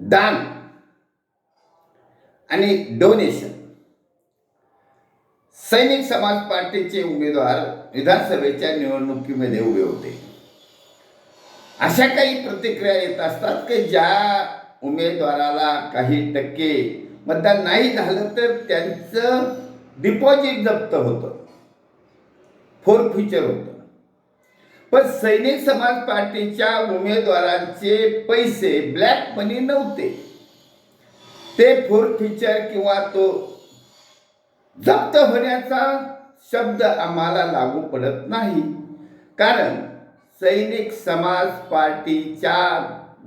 दान आणि डोनेशन सैनिक समाज पार्टीचे उमेदवार विधानसभेच्या निवडणुकीमध्ये उभे होते. अशा काही प्रतिक्रिया येत असतात की ज्या उमेदवाराला काही टक्के मतदान नाही झालं तर त्यांचं डिपॉझिट जप्त होतं. फोर फ्युचर होतं. पण सैनिक समाज पार्टीच्या उमेदवारांचे पैसे ब्लॅक मनी नव्हते. ते फोर फीचर किंवा तो जप्त होण्याचा शब्द आम्हाला लागू पडत नाही. कारण सैनिक समाज पार्टीच्या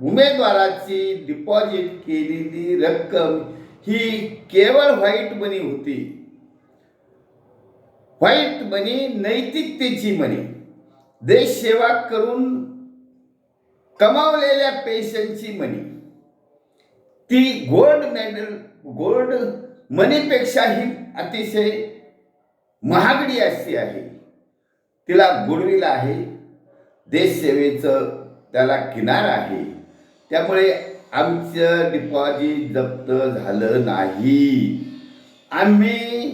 उमेदवाराची डिपॉझिट केलेली रक्कम ही केवळ व्हाईट मनी होती. व्हाईट मनी नैतिकतेची मनी देश सेवा करून कमावलेल्या पेशनची मनी. ती गोल्ड मेडल गोल्ड मनीपेक्षाही अतिशय महागडी अशी आहे. तिला गुडविल आहे. देशसेवेचं त्याला किनार आहे. त्यामुळे आमचं डिपॉझिट जप्त झालं नाही. आम्ही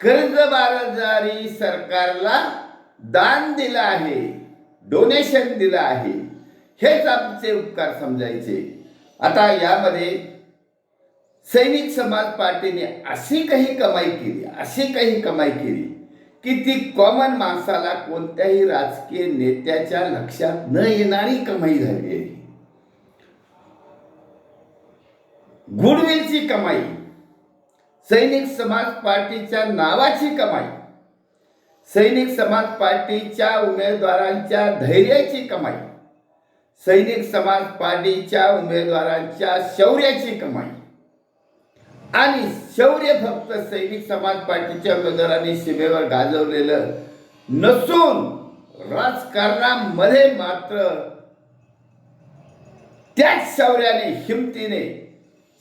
कर्जबाजारी सरकारला दान दिलं आहे डोनेशन दिलं आहे हेच आमचे उपकार समजायचे. आता यामध्ये सैनिक समाज पार्टीने अशी काही कमाई केली अशी काही कमाई केली की ती कॉमन माणसाला कोणत्याही राजकीय नेत्याच्या लक्षात न येणारी कमाई झाली आहे. गुडविलची कमाई सैनिक समाज पार्टीच्या नावाची कमाई सैनिक समाज पार्टीच्या उमेदवारांच्या धैर्याची कमाई. सैनिक समाज पार्टीच्या उमेदवारांच्या शौर्याची कमाई. आणि शौर्य फक्त सैनिक समाज पार्टीच्या उमेदवारांनी सीमेवर गाजवलेलं नसून राजकारणामध्ये मात्र त्याच शौर्याने हिमतीने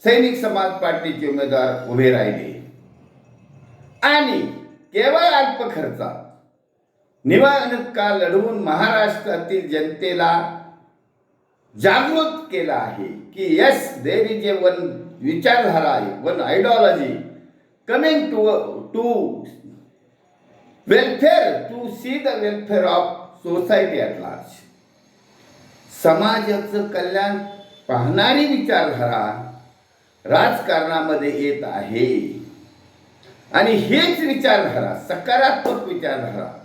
सैनिक समाज पार्टीचे उमेदवार उभे राहिले. आणि केवळ अल्प खर्चात निवडणुका लढवून महाराष्ट्रातील जनतेला जागृत केला आहे की yes there is a one विचारधारा आहे one ideology coming to to welfare to see the welfare of society at large समाजाचं कल्याण पाहणारी विचारधारा राजकारणामध्ये येत आहे. आणि हेच विचारधारा सकारात्मक विचारधारा.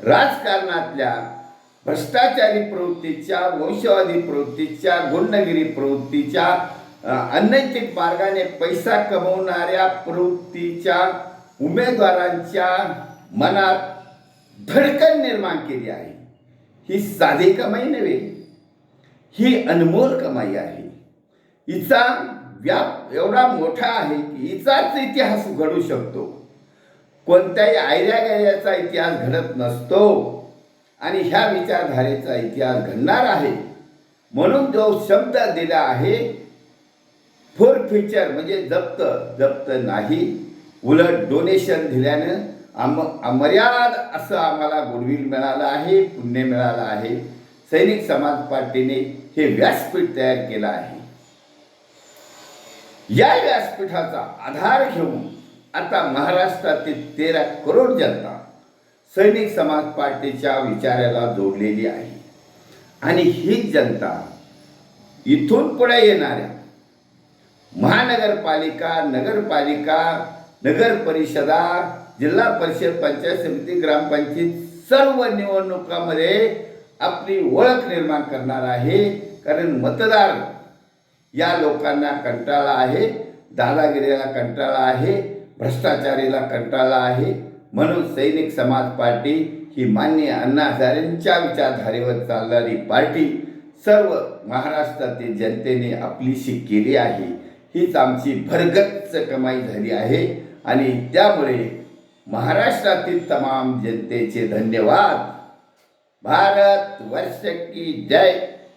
राजकारणातल्या भ्रष्टाचारी प्रवृत्तीच्या वंशवादी प्रवृत्तीच्या गुंडगिरी प्रवृत्तीच्या अनैतिक मार्गाने पैसा कमवणाऱ्या प्रवृत्तीच्या उमेदवारांच्या मनात धडकन निर्माण केली आहे. ही साधी कमाई नव्हे ही अनमोल कमाई आहे. हिचा व्याप एवढा मोठा आहे की हिचाच इतिहास घडू शकतो. कोणत्याही आयऱ्या इतिहास घडत नसतो. आणि ह्या विचारधारेचा इतिहास घडणार आहे. म्हणून जो शब्द दिला आहे फोर फ्युचर म्हणजे जप्त जप्त नाही. उलट डोनेशन दिल्यानं आम अमर्याद असं आम्हाला गुडविल मिळालं आहे पुण्य मिळालं आहे. सैनिक समाज पार्टीने हे व्यासपीठ तयार केलं आहे. या व्यासपीठाचा आधार घेऊन आता महाराष्ट्रातील तेरा करोड जनता सैनिक समाज पार्टीच्या विचाराला जोडलेली आहे. आणि ही जनता इथून पुढे येणाऱ्या महानगरपालिका नगरपालिका नगर परिषदा जिल्हा परिषद पंचायत समिती ग्रामपंचायत सर्व निवडणुकामध्ये आपली ओळख निर्माण करणार आहे. कारण मतदार या लोकांना कंटाळा आहे दादागिरीला कंटाळा आहे भ्रष्टाचारीला कंटाळा आहे. म्हणून सैनिक समाज पार्टी ही मान्य अण्णा हजारेंच्या विचारधारेवर चालणारी पार्टी सर्व महाराष्ट्रातील जनतेने आपलीशी केली आहे. हीच आमची भरगच्च कमाई झाली आहे आणि त्यामुळे महाराष्ट्रातील तमाम जनतेचे धन्यवाद. भारत वर्ष की जय.